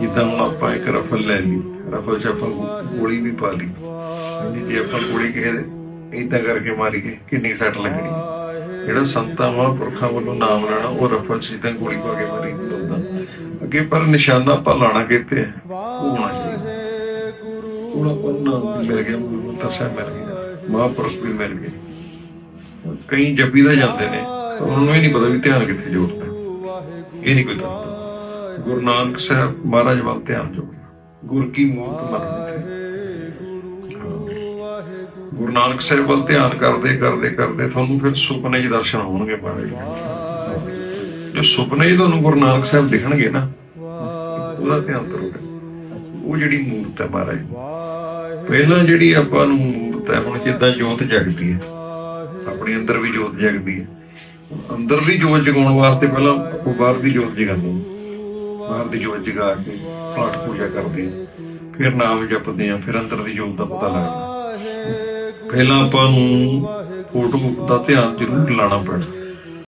ਜਿੱਦਾਂ ਹੁਣ ਆਪਾਂ ਇੱਕ ਰਫਲ ਲੈ ਲਈ ਰਫਲ 'ਚ ਗੋਲੀ ਵੀ ਪਾ ਲਈ। ਹਾਂਜੀ, ਜੇ ਆਪਾਂ ਗੋਲੀ ਕਿਸੇ ਦੇ ਇਦਾਂ ਕਰਕੇ ਮਾਰੀਏ ਕਿੰਨੀ ਸੱਟ ਲੱਗਣੀ। ਜਿਹੜਾ ਸੰਤਾਂ ਮਹਾਂਪੁਰਖਾਂ ਵੱਲੋਂ ਨਾਮ ਲੈਣਾ ਉਹ ਰਫਲ 'ਚ ਗੋਲੀ ਪਾ ਕੇ ਮਾਰੀ ਹੁੰਦਾ ਅੱਗੇ ਪਰ ਨਿਸ਼ਾਨਾ ਆਪਾਂ ਲਾਣਾ ਕਿਤੇ ਉਹ ਹੋਣਾ ਚਾਹੀਦਾ। ਹੁਣ ਆਪਾਂ ਨਾਮ ਮਿਲ ਗਿਆ ਗੁਰੂ ਤਸਾ ਮਿਲ ਗਿਆ ਮਹਾਂਪੁਰਖ ਵੀ ਮਿਲ ਗਏ। ਕਈ ਜੱਪੀ ਦਾ ਜਾਂਦੇ ਨੇ ਪਰ ਉਹਨਾਂ ਨੂੰ ਇਹ ਨਹੀਂ ਪਤਾ ਵੀ ਧਿਆਨ ਕਿੱਥੇ ਜੋੜਦਾ ਇਹ ਨਹੀਂ ਕੋਈ ਦੱਸਦਾ। ਗੁਰੂ ਨਾਨਕ ਸਾਹਿਬ ਮਹਾਰਾਜ ਵੱਲ ਧਿਆਨ ਜੋੜਨਾ ਗੁਰ ਕੀ ਮੂਰਤ ਮਨ ਗੁਰੂ ਨਾਨਕ ਸਾਹਿਬ ਵੱਲ ਧਿਆਨ ਕਰਦੇ ਕਰਦੇ ਕਰਦੇ ਤੁਹਾਨੂੰ ਫਿਰ ਸੁਪਨੇ 'ਚ ਦਰਸ਼ਨ ਹੋਣਗੇ ਮਹਾਰਾਜ ਜੋ ਸੁਪਨੇ 'ਚ ਤੁਹਾਨੂੰ ਗੁਰੂ ਨਾਨਕ ਸਾਹਿਬ ਦਿਖਣਗੇ ਨਾ, ਉਹਦਾ ਧਿਆਨ ਕਰੋਗੇ ਉਹ ਜਿਹੜੀ ਮੂਰਤ ਹੈ ਮਹਾਰਾਜ ਪਹਿਲਾਂ ਜਿਹੜੀ ਆਪਾਂ ਨੂੰ ਮੂਰਤ ਹੈ, ਹੁਣ ਜਿੱਦਾਂ ਜੋਤ ਜਗਦੀ ਹੈ। ਆਪਣੀ ਅੰਦਰ ਵੀ ਜੋਤ ਜਗਦੀ ਹੈ। ਅੰਦਰ ਦੀ ਜੋਤ ਜਗਾਉਣ ਵਾਸਤੇ ਪਹਿਲਾਂ ਆਪਾਂ ਬਾਹਰ ਦੀ ਜੋਤ ਜਗਾਉਂਦੇ ਹਾਂ। ਬਾਹਰ ਦੀ ਜੋਤ ਜਗਾ ਕੇ ਪਾਠ ਪੂਜਾ ਕਰਦੇ ਹਾਂ ਫਿਰ ਨਾਮ ਜਪਦੇ ਹਾਂ ਫਿਰ ਅੰਦਰ ਦੀ ਜੋਤ ਦਾ ਪਤਾ ਲੱਗਦਾ। ਪਹਿਲਾਂ ਆਪਾਂ ਨੂੰ ਫੋਟੋ ਦਾ ਧਿਆਨ ਜ਼ਰੂਰ ਲਾਣਾ ਪੈਣਾ।